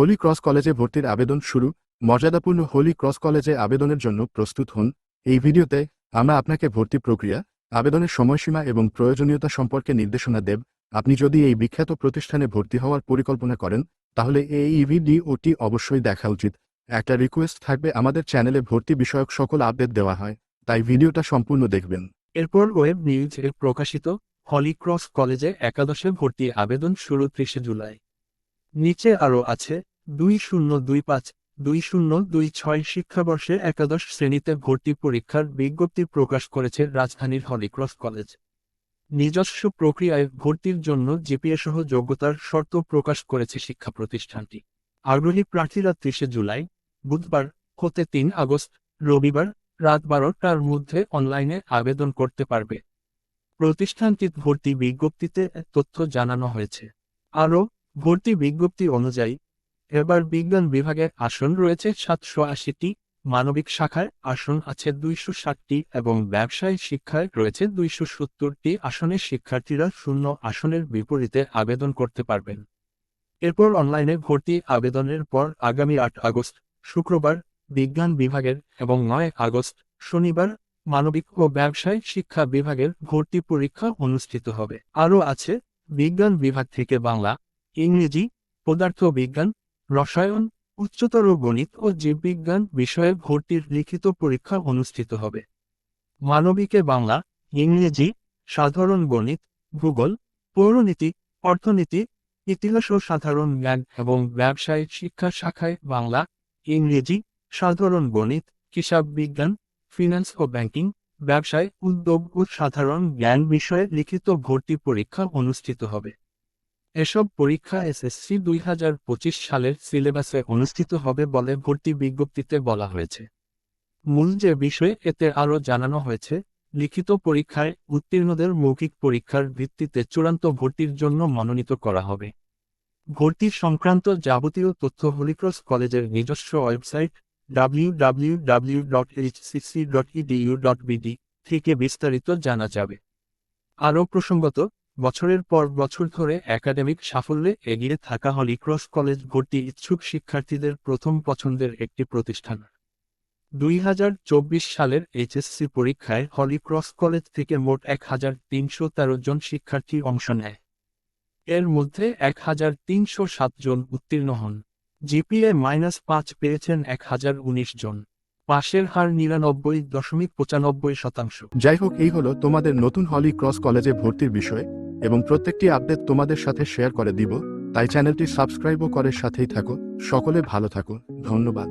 Holi cross কলেজে ভর্তির আবেদন শুরু, মর্যাদাপূর্ণ হোলি ক্রস কলেজে আবেদনের জন্য প্রস্তুত হন। এই ভিডিওতে আমরা আপনাকে ভর্তি প্রক্রিয়া, আবেদনের সময়সীমা এবং প্রয়োজনীয়তা সম্পর্কে নির্দেশনা দেব। আপনি যদি এই বিখ্যাত প্রতিষ্ঠানে ভর্তি হওয়ার পরিকল্পনা করেন, তাহলে এই ভিডিওটি অবশ্যই দেখা উচিত। একটা রিকোয়েস্ট থাকবে আমাদের চ্যানেলে ভর্তি বিষয়ক সকল আপডেট দেওয়া হয়, তাই ভিডিওটা সম্পূর্ণ দেখবেন। এরপর ওয়েব নিউজে প্রকাশিত হলি ক্রস কলেজে একাদশে ভর্তি আবেদন শুরু ত্রিশে জুলাই। নিচে আরও আছে দুই শূন্য দুই পাঁচ, দুই শূন্য দুই ছয় শিক্ষাবর্ষে একাদশ শ্রেণীতে ভর্তি পরীক্ষার বিজ্ঞপ্তি প্রকাশ করেছে রাজধানীর হলিক্রস কলেজ। নিজস্ব প্রক্রিয়ায় ভর্তির জন্য জিপিএ সহ যোগ্যতার শর্ত প্রকাশ করেছে শিক্ষা প্রতিষ্ঠানটি। আগ্রহী প্রার্থীরা ত্রিশে জুলাই, বুধবার হতে তিন আগস্ট, রবিবার রাত বারোটার মধ্যে অনলাইনে আবেদন করতে পারবে। প্রতিষ্ঠানটির ভর্তি বিজ্ঞপ্তিতে তথ্য জানানো হয়েছে। আরও, ভর্তি বিজ্ঞপ্তি অনুযায়ী এবার বিজ্ঞান বিভাগে আসন রয়েছে সাতশো আশিটি, মানবিক শাখায় আসন আছে দুইশো ষাটটি এবং ব্যবসায় শিক্ষায় রয়েছে দুইশো সত্তরটি। আসনের শিক্ষার্থীরা শূন্য আসনের বিপরীতে আবেদন করতে পারবেন। এরপর অনলাইনে ভর্তি আবেদনের পর আগামী আট আগস্ট, শুক্রবার, বিজ্ঞান বিভাগের এবং নয় আগস্ট, শনিবার, মানবিক ও ব্যবসায় শিক্ষা বিভাগের ভর্তি পরীক্ষা অনুষ্ঠিত হবে। আরও আছে, বিজ্ঞান বিভাগ থেকে বাংলা, ইংরেজি পদার্থ বিজ্ঞান রসায়ন, উচ্চতর গণিত ও জীববিজ্ঞান বিষয়ে ভর্তির লিখিত পরীক্ষা অনুষ্ঠিত হবে। মানবিকে বাংলা, ইংরেজি, সাধারণ গণিত, ভূগোল, পৌরনীতি, অর্থনীতি, ইতিহাস ও সাধারণ জ্ঞান এবং ব্যবসায় শিক্ষা শাখায় বাংলা, ইংরেজি, সাধারণ গণিত, হিসাব বিজ্ঞান, ফিন্যান্স ও ব্যাংকিং, ব্যবসায় উদ্যোগ ও সাধারণ জ্ঞান বিষয়ে লিখিত ভর্তি পরীক্ষা অনুষ্ঠিত হবে। এসব পরীক্ষা এসএসসি দুই হাজার পঁচিশ সালের সিলেবাসে অনুষ্ঠিত হবে বলে ভর্তি বিজ্ঞপ্তিতে বলা হয়েছে। মূল যে বিষয়ে এতে আরও জানানো হয়েছে, লিখিত পরীক্ষায় উত্তীর্ণদের মৌখিক পরীক্ষার ভিত্তিতে চূড়ান্ত ভর্তির জন্য মনোনীত করা হবে। ভর্তি সংক্রান্ত যাবতীয় তথ্য হলিক্রস কলেজের নিজস্ব ওয়েবসাইট www.hcc.edu.bd থেকে বিস্তারিত জানা যাবে। আরও প্রসঙ্গত বছরের পর বছর ধরে একাডেমিক সাফল্যে এগিয়ে থাকা হলিক্রস কলেজ ভর্তি ইচ্ছুক শিক্ষার্থীদের প্রথম পছন্দের একটি প্রতিষ্ঠান। দুই হাজার চব্বিশ সালের এইচএসসি পরীক্ষায় হলিক্রস কলেজ থেকে মোট এক হাজার তিনশো তেরো জন শিক্ষার্থী অংশ নেয়। এর মধ্যে এক হাজার তিনশো সাত জন উত্তীর্ণ হন। জিপিএ মাইনাস পাঁচ পেয়েছেন এক হাজার উনিশ জন। পাশের হার নিরানব্বই দশমিক পঁচানব্বই শতাংশ। যাই হোক, এই হলো তোমাদের নতুন হলি ক্রস কলেজে ভর্তির বিষয়। এবং প্রত্যেকটি আপডেট তোমাদের সাথে শেয়ার করে দিব, তাই চ্যানেলটি সাবস্ক্রাইবও করে সাথেই থাকো। সকলে ভালো থাকো। ধন্যবাদ।